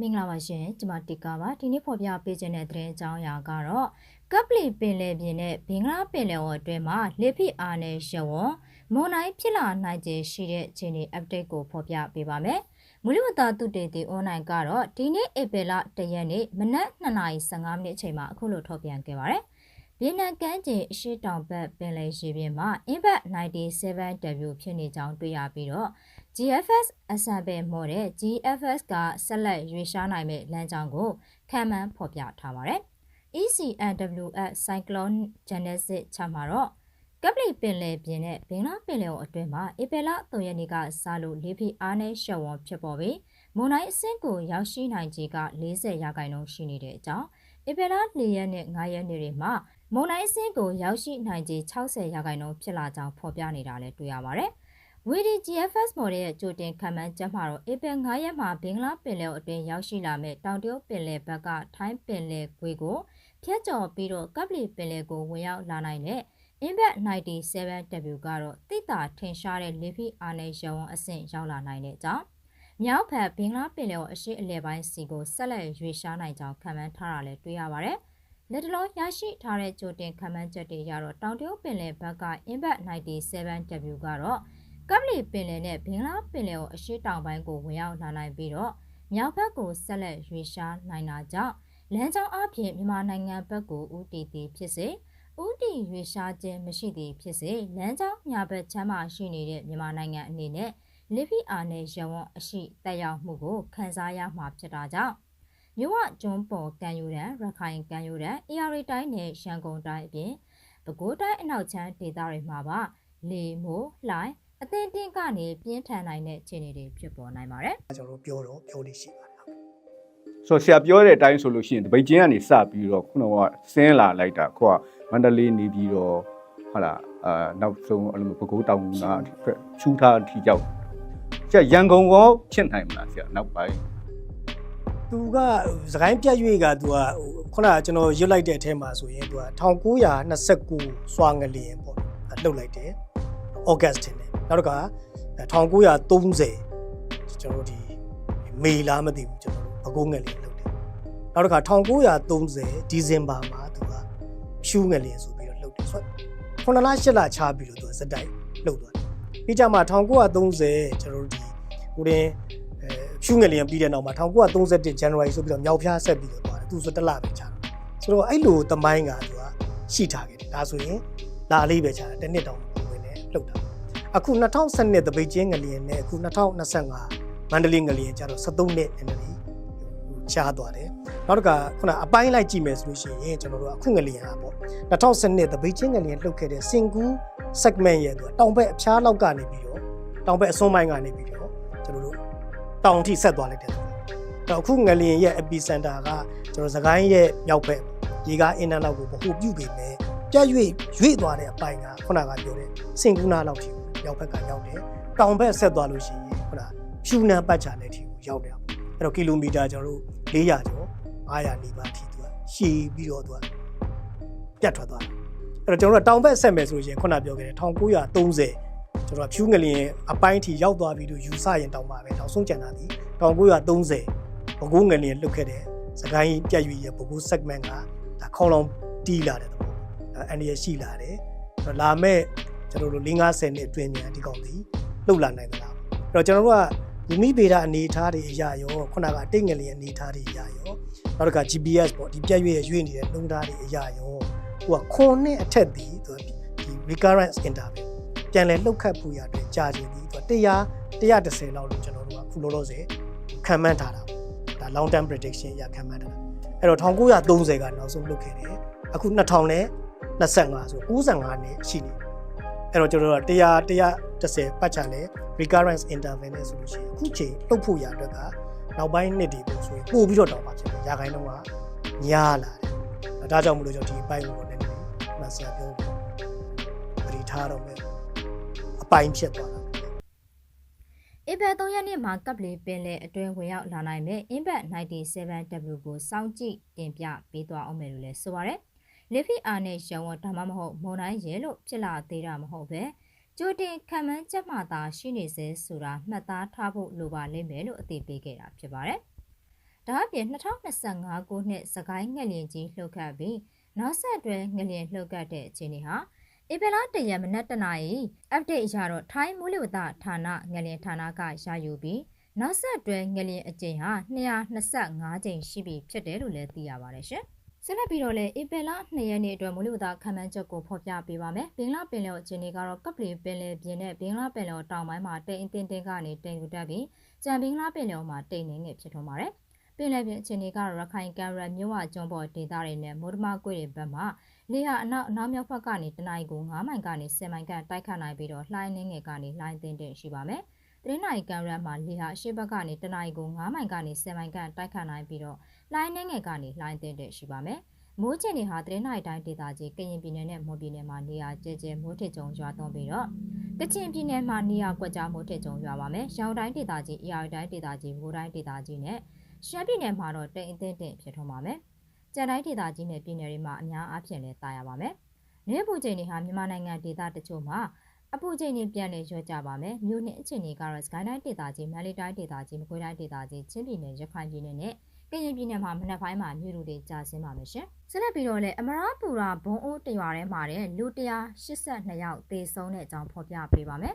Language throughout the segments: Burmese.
မင်္ဂလာပါရှင်ကျွန်မတီကာပါဒီနေ့ဖော်ပြပေးခြင်းတဲ့သတင်းအကြောင်းအရာကတော့ကပ်ပလီပင်လယ်ပြင်နဲ့ဘင်္ဂလားပင်လယ်အော်အတွင်းမှာလေဖိအားနဲ့ရဝွန်မွန်တိုင်းဖြစ်လာနိုင်ခြင်းရှိတဲ့အခြေအနေ update ကိုဖော်ပြပေးပါမယ်မူလဝတ္တတုတေတီ online ကတော့ဒီနေ့ဧပြီလ1ရက်နေ့မနက်2:15မိနစ်အချိန်မှာအခုလိုထုတ်ပြန်ခဲ့ပါတယ်ဗီယက်နမ်ကမ်းခြေအရှေ့တောင်ဘက်ပင်လယ်ရေပြင်မှာ Impact 97W ဖြစ်နေကြောင်းတွေ့ရပြီးတော့ GFS အစံပဲမော်တဲ့ GFS ကဆက်လက်ရွေးရှားနိုင်မဲ့လမ်းကြောင်းကိုခံမှန်းဖော်ပြထားပါတယ်။ ECNWS Cyclone Genesis ချမှာတော့ကပလီပင်လယ်ပြင်နဲ့ဘင်္ဂလားပင်လယ်အတွင်းမှာဧပြီလ3ရက်နေ့ကစလို့လေဖိအားနဲ့ရှော့ဝွန်ဖြစ်ပေါ်ပြီးမွန်တိုင်းအဆင့်ကိုရောက်ရှိနိုင်ခြေက40ရာခိုင်နှုန်းရှိနေတဲ့အကြောင်းဧပြီလ4ရက်နဲ့5ရက်နေ့တွေမှာမွန်တိုင်းအဆင့်ကိုရောက်ရှိနိုင်ခြေ60ရာခိုင်နှုန်းဖြစ်လာကြောင်းဖော်ပြနေတာလည်းတွေ့ရပါတယ်။ VDGFS မော်ဒယ်ရဲ့ကြိုတင်ခံမှန်းချက်မှာတော့ဧပြီ9ရက်မှာဘင်္ဂလားပင်လယ်အတွင်းရောက်ရှိလာမဲ့တောင်တရုတ်ပင်လယ်ဘက်ကထိုင်းပင်လယ်ကွေးကိုဖျက်ကျော်ပြီးတော့ကပ်ပလီပင်လယ်ကိုဝင်ရောက်လာနိုင်တဲ့ Impact 97W ကတော့တိတာထင်ရှားတဲ့လေဖိအားနဲ့ရဝန်းအဆင့်ရောက်လာနိုင်တဲ့အကြောင်းမြောက်ဘက်ဘင်္ဂလားပင်လယ်ကိုအရှိအလဲပိုင်းစီကိုဆက်လက်ရွေရှားနိုင်ကြောင်းခံမှန်းထားတာလည်းတွေ့ရပါတယ်။လက်တလုံးရရှိထားတဲ့ကြိုတင်ခံမှန်းချက်တွေရတော့တောင်တရုတ်ပင်လယ်ဘက်က Impact 97W ကတော့ ကပ်လီပင်လယ်နဲ့ဘင်္ဂလားပင်လယ်ကိုအရှိတောင်ပိုင်းကိုဝင်ရောက်လာနိုင်ပြီးတော့မြောက်ဘက်ကိုဆက်လက်ရွေရှားနိုင်တာကြောင့်လမ်းကြောင်းအပြင်မြန်မာနိုင်ငံဘက်ကိုဦးတည်တည်ဖြစ်စေဦးတည်ရွေရှားခြင်းမရှိသည်ဖြစ်စေလမ်းကြောင်းညာဘက်ချမ်းမှာရှိနေတဲ့မြန်မာနိုင်ငံအနေနဲ့လိဖိအာနဲ့ရဝွန်အရှိတက်ရောက်မှုကိုခံစားရမှာဖြစ်တာကြောင့်မြို့ဝကျွန်းပေါ်ကံယူရန်ရခိုင်ကံယူရန်အေရီတိုင်းနဲ့ရန်ကုန်တိုင်းအပြင်ပဲခူးတိုင်းအနောက်ချမ်းဒေသတွေမှာပါလေမိုးလှိုင်း အသင်တင်ကနေပြင်းထန်နိုင်တဲ့အခြေအနေတွေဖြစ်ပေါ်နိုင်ပါတယ်ကျွန်တော်တို့ပြောတော့ပြောလို့ရှိပါတယ်ဟုတ်ဆိုတော့ဆရာပြောတဲ့အတိုင်းဆိုလို့ရှိရင်တပိတ်ချင်းကနေစပြီးတော့ခုနကဆင်းလာလိုက်တာခုကမန္တလေးနေပြီးတော့ဟုတ်လားအာနောက်ဆုံးအဲ့လိုမျိုးပဲခူးတောင်နာချူထားထီကြောက်ဆရာရန်ကုန်ရောဖြစ်နိုင်မလားဆရာနောက်ပိုင်းသူကစကိုင်းပြတ်ရွေကသူကဟိုခုနကကျွန်တော်ရွတ်လိုက်တဲ့အထဲမှာဆိုရင်သူက1929စွာငလျင်ပေါ့လှုပ်လိုက်တယ်ဩဂတ်တင်တယ် နောက်တစ်ခါ1930ကျွန်တော်တို့ဒီမေလာမသိဘူးကျွန်တော်တို့ဘကုန်းငလျင်လှုပ်တယ်နောက်တစ်ခါ1930ဒီဇင်ဘာမှာသူကဖြူငလျင်ဆိုပြီးတော့လှုပ်တယ်ဆိုတော့ခုနလ8လချားပြီးတော့သူကစက်တိုက်လှုပ်သွားတယ်ပြီးကြမှာ1930ကျွန်တော်တို့ဒီဟိုတင်အဲဖြူငလျင်ပြီးတဲ့နောက်မှာ1931 January ဆိုပြီးတော့မြောက်ဖျားဆက်ပြီးတော့သွားတယ်သူဆိုတစ်လပဲချားတယ်ဆိုတော့အဲ့လိုတမိုင်းကသူကရှိထားခဲ့တယ်ဒါဆိုရင်လာလေးပဲချားတယ်တစ်နှစ်တောင်ဝင်နေလှုပ်တာ အခု2012တပိတ်ချင်းငလျင်နဲ့အခု2025မန္တလေးငလျင်ကျတော့73နှစ်နည်းနည်းလေးရှားသွားတယ်နောက်တစ်ခါခုနအပိုင်းလိုက်ကြည့်မယ်ဆိုလို့ရှိရင်ကျွန်တော်တို့အခုငလျင်ဟာပေါ့2012တပိတ်ချင်းငလျင်လှုပ်ခဲ့တဲ့စင်ကူ segment ရဲ့သူကတောင်ဘက်အဖျားလောက်ကနေပြီးတော့တောင်ဘက်အစွန်းပိုင်းကနေပြီးတော့ကျွန်တော်တို့တောင်ထိဆက်သွားလိုက်တယ်ဆိုတော့အခုငလျင်ရဲ့ epicenter ကကျွန်တော်စကိုင်းရဲ့မြောက်ဘက်ရေကားအင်းနန်းလောက်ကိုဗဟိုပြုတ်ပေမဲ့ပြတ်ရွေ့ရွေ့သွားတဲ့အပိုင်းကခုနကပြောတဲ့စင်ကူနာလောက်ထိ ကိုမြောက်ဘက်ကရောက်တယ်တောင်ဘက်ဆက်သွားလို့ရှိရင်ခုနဖြူနန်းပတ်ချာတဲ့ထိကိုရောက်တယ်အဲ့တော့ကီလိုမီတာကျွန်တော်တို့400ကျော်500နီးပါးထိသူကရှည်ပြီးတော့သူကပြတ်ထွက်သွားတယ်အဲ့တော့ကျွန်တော်တို့တောင်ဘက်ဆက်မယ်ဆိုရင်ခုနပြောခဲ့တဲ့1930ကျွန်တော်ဖြူငလျင်အပိုင်းထိရောက်သွားပြီးတော့ယူဆရင်တောင်ပါပဲနောက်ဆုံးကျန်တာဒီ1930ဘကိုးငလျင်လွတ်ခဲ့တဲ့စကိုင်းပြတ်ရွေရဲ့ဘကိုး segment ကဒါခေါလောင်တီးလာတဲ့သဘောအန်ဒီရရှိလာတယ်အဲ့တော့လာမဲ့ ကျွန်တော်တို့50နှစ်အတွင်းမြန်ဒီကောင်ဒီလှုပ်လာနိုင်သလားအဲ့တော့ကျွန်တော်တို့ကဘူမိဗေဒအနေအထားတွေအရာရောခုနကတိတ်ငလျင်အနေအထားတွေအရာရောနောက်တစ်ခါ GPS ပေါ့ဒီပြတ်ရွေရဲ့ရွေ့နေတဲ့နှုံးသားတွေအရာရောဟိုကခွန်နဲ့အထက်ဒီသူဒီ recurrence interval ပြန်လဲလှုပ်ခတ်ဖို့ရအတွက်ကြာချိန်ဒီသူ100 130လောက်လို့ကျွန်တော်တို့ကခုလောလောဆယ်ခံမှန်းထားတာဒါ long term prediction ရခံမှန်းထားတာအဲ့တော့1930ကနောက်ဆုံးလှုပ်ခဲ့တယ်အခု2000နဲ့25ဆို95နှစ်ရှိနေ အဲ့တော့ကျွန်တော်တို့က100 130ပတ်ချလဲ recurrence interval နဲ့ဆိုလို့ရှိရင်အခုချိန်လှုပ်ဖို့ရအတွက်ကနောက်ပိုင်းနှစ်တွေပို့ဆိုရင်ပို့ပြီးတော့တောင်းပါဖြစ်တယ်ရာခိုင်နှုန်းကညားလာတယ်ဒါကြောင့်မလို့ကျွန်တော်ဒီအပိုင်းကိုလည်းနည်းနည်းမှဆရာပြောပရိထားတော့မယ်အပိုင်းဖြစ်သွားတာဧပြီ3ရက်နေ့မှာကပ်လီပင်လယ်အတွင်းဝင်ရောက်လာနိုင်မဲ့ Impact 97W ကိုစောင့်ကြည့်တင်ပြပေးသွားအောင်မယ်လို့လည်းဆိုပါရယ်။ လီဖီအာနဲ့ရဝဒါမှမဟုတ်မွန်တိုင်းရဲလို့ဖြစ်လာသေးတာမဟုတ်ပဲကြိုတင်ခံမှန်းချက်မှသာရှိနေစေဆိုတာမှတ်သားထားဖို့လိုပါလိမ့်မယ်လို့အသိပေးခဲ့တာဖြစ်ပါတယ်။ဒါအပြင်2025ခုနှစ်စကိုင်းငလျင်ကြီးလှုပ်ခတ်ပြီးနောက်ဆက်တွဲငလျင်လှုပ်ခတ်တဲ့အခြေအနေဟာဧပြီလတရက်မနက်တနာရီ update ရတော့ထိုင်းမိုးလေဝသဌာနငလျင်ဌာနကရယူပြီးနောက်ဆက်တွဲငလျင်အကြိမ်ဟာ225ကြိမ်ရှိပြီဖြစ်တယ်လို့လည်းသိရပါတယ်ရှင်။ ဆက်လက်ပြီးတော့လည်းဧပြီလ2ရက်နေ့အတွက်မိုးလေဝသခန့်မှန်းချက်ကိုဖော်ပြပေးပါမယ်။ဘင်္ဂလားပင်လယ်အခြေအနေကတော့ကပလီပင်လယ်ပြင်နဲ့ဘင်္ဂလားပင်လယ်တောင်ပိုင်းမှာတိမ်အင်းတင်းကနေတိမ်ယူတက်ပြီးကြံဘင်္ဂလားပင်လယ်မှာတိမ်နေငယ်ဖြစ်ထွန်းပါတယ်။ပင်လယ်ပြင်အခြေအနေကတော့ရခိုင်ကံရမြို့ဝကျွန်းပေါ်ဒေသတွေနဲ့မိုးဒမကွေတွေဘက်မှာလေဟာအနောက်အနောက်မြောက်ဘက်ကနေတနင်္ဂနွေ9မိုင်ကနေ10မိုင်ခန့်တိုက်ခတ်နိုင်ပြီးတော့လှိုင်းနှင်းငယ်ကနေလှိုင်းတင်းတင်းရှိပါမယ်။တရင်းနိုင်ကံရမှာလေဟာအရှေ့ဘက်ကနေတနင်္ဂနွေ9မိုင်ကနေ10မိုင်ခန့်တိုက်ခတ်နိုင်ပြီးတော့ လှိုင်းနှင်းငယ်ကနေလှိုင်းတင်းတင်းရှိပါမယ်။မိုးချင်တွေဟာတရင်းနိုင်တိုင်းဒေသကြီးကရင်ပြည်နယ်နဲ့မွန်ပြည်နယ်မှာနေရာကျကျမိုးထစ်ကြုံရွာသွန်းပြီးတော့ကချင်ပြည်နယ်မှာနေရာကွက်ကြားမိုးထစ်ကြုံရွာပါမယ်။ရောင်တိုင်းဒေသကြီး၊အရာတိုင်းဒေသကြီး၊မိုးတိုင်းဒေသကြီးနဲ့ရှမ်းပြည်နယ်မှာတော့တိမ်အထင်းတင်ဖြစ်ထွန်းပါမယ်။ကြံတိုင်းဒေသကြီးနဲ့ပြည်နယ်တွေမှာအများအားဖြင့်လည်းတာယာပါမယ်။နေပူချိန်တွေဟာမြန်မာနိုင်ငံဒေသတချို့မှာအပူချိန်တွေပြန်လည်ရွေ့ကြပါမယ်။မြို့နယ်အခြေအနေကတော့စကိုင်းတိုင်းဒေသကြီး၊မန္တလေးတိုင်းဒေသကြီး၊မကွေးတိုင်းဒေသကြီး၊ချင်းပြည်နယ်၊ရခိုင်ပြည်နယ်နဲ့ ကရင်ပြည်နယ်မှာမနက်ပိုင်းမှာမြို့လူတွေကြာဆင်းပါမယ်ရှင်။ဆက်လက်ပြီးတော့လည်းအမရာပူရာဘုံအိုးတရွာထဲမှာတဲ့လူ182ယောက်သေဆုံးတဲ့အကြောင်းဖော်ပြပေးပါမယ်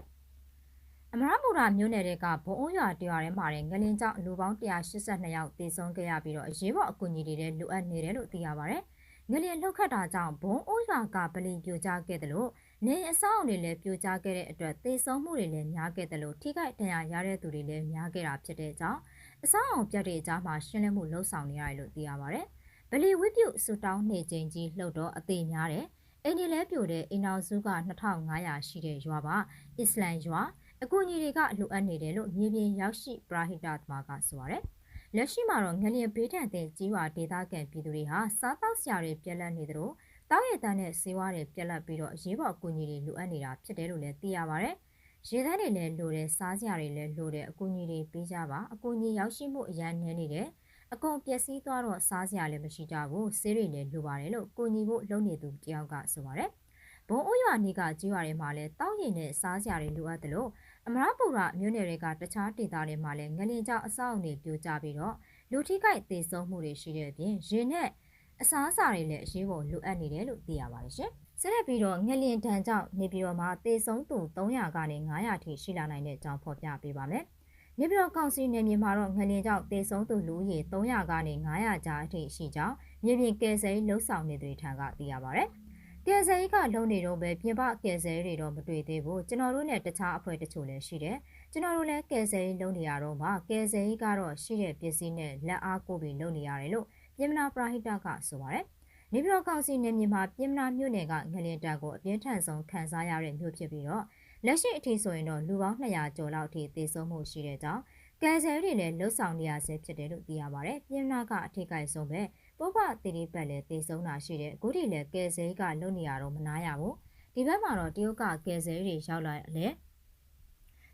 ။အမရပူရာမြို့နယ်တွေကဘုံအိုးရွာတရွာထဲမှာတဲ့ငလင်ကြောင့်လူပေါင်း182ယောက်သေဆုံးခဲ့ရပြီးတော့အရေးပေါ်အကူအညီတွေလည်းလိုအပ်နေတယ်လို့သိရပါဗျ။ငလင်လှုပ်ခတ်တာကြောင့်ဘုံအိုးရွာကပလီပြိုကျခဲ့တယ်လို့နေအဆောက်အုံတွေလည်းပြိုကျခဲ့တဲ့အတွက်သေဆုံးမှုတွေလည်းများခဲ့တယ်လို့ထိခိုက်ဒဏ်ရာရတဲ့သူတွေလည်းများခဲ့တာဖြစ်တဲ့အကြောင်း အဆောက်အုံပြတ်တဲ့အကြားမှာရှင်းလင်းမှုလှုပ်ဆောင်နေရတယ်လို့သိရပါဗျ။ဗလီဝိပြုဆူတောင်းနေချိန်ကြီးလှုပ်တော့အသေးများတယ်။အိမ်ဒီလဲပြိုတဲ့အိမ်အောင်စုက2500ရှိတဲ့ရွာပါအစ္စလမ်ရွာအကူအညီတွေကလိုအပ်နေတယ်လို့မြေပြင်ရောက်ရှိပရာဟိတသမားကဆိုရတယ်။လက်ရှိမှာတော့ငလျင်ဘေးဒဏ်တဲ့ကြီးဝါဒေသခံပြည်သူတွေဟာစားတောက်ဆရာတွေပြက်လက်နေသလိုတောက်ရည်တန်းနဲ့ဆေးဝါးတွေပြက်လက်ပြီးတော့အရေးပေါ်အကူအညီတွေလိုအပ်နေတာဖြစ်တယ်လို့လည်းသိရပါဗျ။ ရေသန်းတွေလည်းလိုတယ်စားစရာတွေလည်းလိုတယ်အကူအညီတွေပေးကြပါအကူအညီရောက်ရှိမှုအရန်နှဲနေတယ်အကုန်ပျက်စီးသွားတော့စားစရာလည်းမရှိကြဘူးဆေးတွေလည်းလိုပါတယ်လို့ကိုညီဖို့လုပ်နေသူတယောက်ကဆိုပါတယ်ဘုံအိုးရွာနီကကြီးရွာတွေမှာလည်းတောက်ရည်နဲ့စားစရာတွေလိုအပ်တယ်လို့အမရပူရမြို့နယ်တွေကတခြားဒေသတွေမှာလည်းငလင်ကြောင်အဆောက်အုံတွေပြိုကျပြီးတော့လူထိခိုက်သေဆုံးမှုတွေရှိတဲ့အပြင်ရေနဲ့အစားအစာတွေလည်းအရေးပေါ်လိုအပ်နေတယ်လို့သိရပါတယ်ရှင်။ ဆက်လက်ပြီးတော့ငလင်တန်ကြောင့်နေပြည်တော်မှာသေဆုံးသူ300ကနေ900ထိရှိလာနိုင်တဲ့အကြောင်းဖော်ပြပေးပါမယ်။နေပြည်တော်ကောင်စီနယ်မြေမှာတော့ငလင်ကြောင့်သေဆုံးသူလူဦးရေ300ကနေ900ကြားအထိရှိကြောင်းမြေပြင်ကယ်ဆယ်ရေးလှုပ်ဆောင်နေသူတွေထံကသိရပါတယ်။ကယ်ဆယ်ရေးကလုံနေတော့ပဲပြင်ပကယ်ဆယ်ရေးတွေတော့မတွေ့သေးဘူးကျွန်တော်တို့နဲ့တခြားအဖွဲ့တချို့လည်းရှိတယ်ကျွန်တော်တို့လည်းကယ်ဆယ်ရေးလုပ်နေရတော့မှကယ်ဆယ်ရေးကတော့ရှိတဲ့ပစ္စည်းနဲ့လက်အားကိုပြီးလုပ်နေရတယ်လို့ပြင်မနာပရာဟိတကဆိုပါတယ် နေပြည်တော်ကောင်စီနယ်မြေမှာပြင်မနာမြို့နယ်ကငလင်တပ်ကိုအပြင်းထန်ဆုံးခံစားရတဲ့မြို့ဖြစ်ပြီးတော့လက်ရှိအထိဆိုရင်တော့လူပေါင်း200ကျော်လောက်ထိသေဆုံးမှုရှိတဲ့ကြောင်းကယ်ဆယ်တွေလည်းလှုပ်ဆောင်နေရဆဲဖြစ်တယ်လို့သိရပါတယ်။ပြင်နာကအထိကိဆုံးပဲပုပ္ပတိရိပတ်လည်းသေဆုံးတာရှိတယ်။အခုထိလည်းကယ်ဆယ်ကလွတ်နေရတော့မနာရဘူး။ဒီဘက်မှာတော့တရုတ်ကကယ်ဆယ်တွေရောက်လာတယ်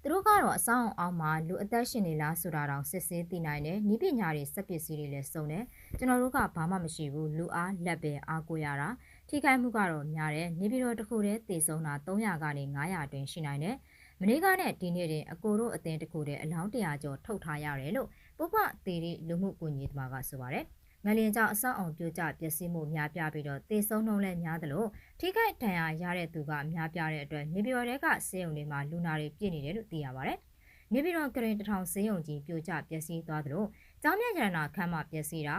သူတို့ကတော့အဆောင်အောင်မှာလူအသက်ရှင်နေလားဆိုတာတောင်စစ်ဆေးသိနိုင်တယ်။ဤပညာတွေစက်ပစ္စည်းတွေလည်းစုံတယ်။ကျွန်တော်တို့ကဘာမှမရှိဘူးလူအားလက်ပဲအားကိုရတာ။ထိခိုက်မှုကတော့များတယ်။နေပြည်တော်တစ်ခုတည်းသေဆုံးတာ300ကနေ900အတွင်းရှိနိုင်တယ်။မနေ့ကနဲ့ဒီနေ့တင်အကိုတို့အသင်းတစ်ခုတည်းအလောင်း100ကျော်ထုတ်ထားရတယ်လို့ပုပ္ပသေးရီလူမှုကူညီသမားကဆိုပါတယ်။ ငလင်ကြောင့်အဆောက်အုံပြိုကျပျက်စီးမှုများပြားပြီးတော့သေဆုံးနှုန်းလည်းများသလိုထိခိုက်ဒဏ်ရာရတဲ့သူကများပြားတဲ့အတွက်နေပြည်တော်ကဆေးရုံတွေမှာလူနာတွေပြည့်နေတယ်လို့သိရပါတယ်။နေပြည်တော်ကရင်တထောင်ဆေးရုံကြီးပြိုကျပျက်စီးသွားသလိုကျောင်းမြတ်ရဏခမ်းမပျက်စီးတာ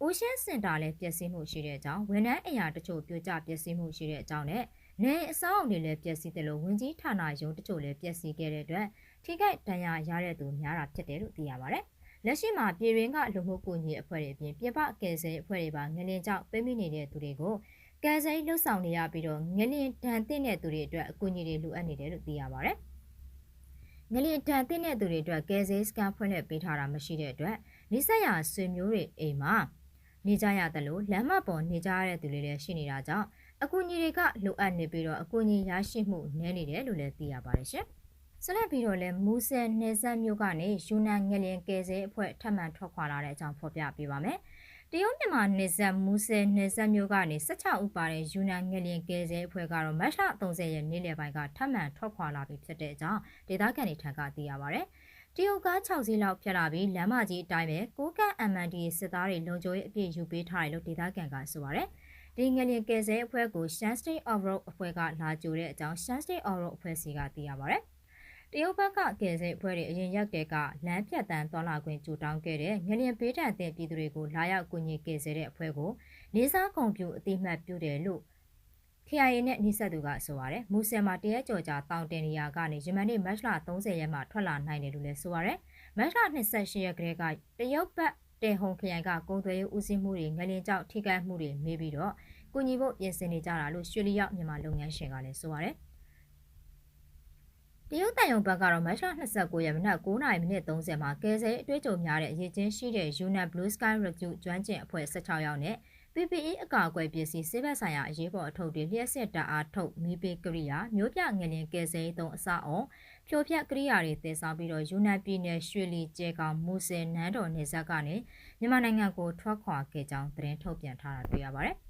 အိုရှန်စင်တာလည်းပျက်စီးမှုရှိတဲ့အကြောင်းဝန်ထမ်းအရာတချို့ပြိုကျပျက်စီးမှုရှိတဲ့အကြောင်းနဲ့နေအဆောက်အုံတွေလည်းပျက်စီးတယ်လို့ဝင်ကြီးဌာနရုံးတချို့လည်းပျက်စီးခဲ့တဲ့အတွက်ထိခိုက်ဒဏ်ရာရတဲ့သူများတာဖြစ်တယ်လို့သိရပါတယ်။ လက်ရှိမှာပြည်ရင်းကလူမှုကူညီအဖွဲ့တွေအပြင်ပြည်ပကယ်ဆယ်အဖွဲ့တွေပါငလင်ကြောင့်ပိမိနေတဲ့သူတွေကိုကယ်ဆယ်လှုပ်ဆောင်နေရပြီးတော့ငလင်တန်တဲ့တဲ့သူတွေအတွက်အကူအညီတွေလိုအပ်နေတယ်လို့သိရပါတယ်။ငလင်တန်တဲ့တဲ့သူတွေအတွက်ကယ်ဆယ်စကန်ဖွင့်လှစ်ပေးထားတာမရှိတဲ့အတွက်နိဆက်ရဆွေမျိုးတွေအိမ်မှာနေကြရတယ်လို့လမ်းမပေါ်နေကြရတဲ့သူတွေလည်းရှိနေတာကြောင့်အကူအညီတွေကလိုအပ်နေပြီးတော့အကူအညီရရှိမှုနည်းနေတယ်လို့လည်းသိရပါတယ်ရှင်။ ဆက်လက်ပြီးတော့လည်းမူဆယ်နယ်စပ်မြို့ကနေယူနန်ငလျင်ကယ်ဆယ်အဖွဲ့ထပ်မံထွက်ခွာလာတဲ့အကြောင်းဖော်ပြပေးပါမယ်။တရုတ်မြန်မာနယ်စပ်မူဆယ်နယ်စပ်မြို့ကနေ16ဦးပါတဲ့ယူနန်ငလျင်ကယ်ဆယ်အဖွဲ့ကတော့မတ်လ30ရက်နေ့လယ်ပိုင်းကထပ်မံထွက်ခွာလာပြီဖြစ်တဲ့အကြောင်းဒေသခံတွေထံကသိရပါဗျ။တရုတ်ကား6စီးလောက်ဖြတ်လာပြီးလမ်းမကြီးအတိုင်းပဲကိုကန့် MND စစ်သားတွေလုံခြုံရေးအပြည့်ယူပေးထားတယ်လို့ဒေသခံကဆိုပါတယ်။ဒီငလျင်ကယ်ဆယ်အဖွဲ့ကို Shan State of Road အဖွဲ့ကလာကြိုတဲ့အကြောင်း Shan State of Road အဖွဲ့စီကသိရပါတယ်။ တရုတ်ဘက်ကကယ်ဆယ်အဖွဲ့တွေအရင်ရက်ကကလမ်းဖြတ်တန်းသွားလာခွင့်ကြိုတောင်းခဲ့တဲ့ငလျင်ပေးထန်တဲ့ပြည်သူတွေကိုလာရောက်ကူညီကယ်ဆယ်တဲ့အဖွဲ့ကိုလေးစားကုန်ပြူအတိမတ်ပြုတယ်လို့ KIA နဲ့နှိစက်သူကဆိုပါရယ်မူဆယ်မှာတရက်ကြော်ကြာတောင်တင်နေရကနေယမန်နေ့မတ်လ30ရက်မှာထွက်လာနိုင်တယ်လို့လည်းဆိုပါရယ်မတ်လ28ရက်ကလေးကတရုတ်ဘက်တေဟုံခရိုင်ကကုန်သွယ်ရေးဦးစီးမှုတွေငလင်ကြောက်ထိခိုက်မှုတွေမေးပြီးတော့ကုညီဖို့ပြင်ဆင်နေကြတာလို့ရွှေလီရောက်မြန်မာလုပ်ငန်းရှင်ကလည်းဆိုပါရယ် တရုတ်တန်ယုံဘက်ကတော့မတ်လ29ရက်မနက်9:30မိနစ်30မှာကဲဆဲအတွေ့အကြုံများတဲ့အရေးချင်းရှိတဲ့ Union Blue Sky Rescue ကျွမ်းကျင်အဖွဲ့16ယောက်နဲ့ PPE အကာအကွယ်ပစ္စည်းစေဘက်ဆိုင်ရာအရေးပေါ်အထုပ်တွေလျှက်စစ်တအားထုတ်မီးပေးကရိယာမျိုးပြငလင်ကယ်ဆယ်ရေးသုံးအစအောင်ဖြိုဖျက်ကရိယာတွေတည်ဆောင်ပြီးတော့ယူနန်ပြည်နယ်ရွှေလီကျဲကောင်မူဆယ်နန်းတော်နေဆက်ကနေမြန်မာနိုင်ငံကိုထွက်ခွာခဲ့ကြောင်းသတင်းထုတ်ပြန်ထားတာတွေ့ရပါတယ်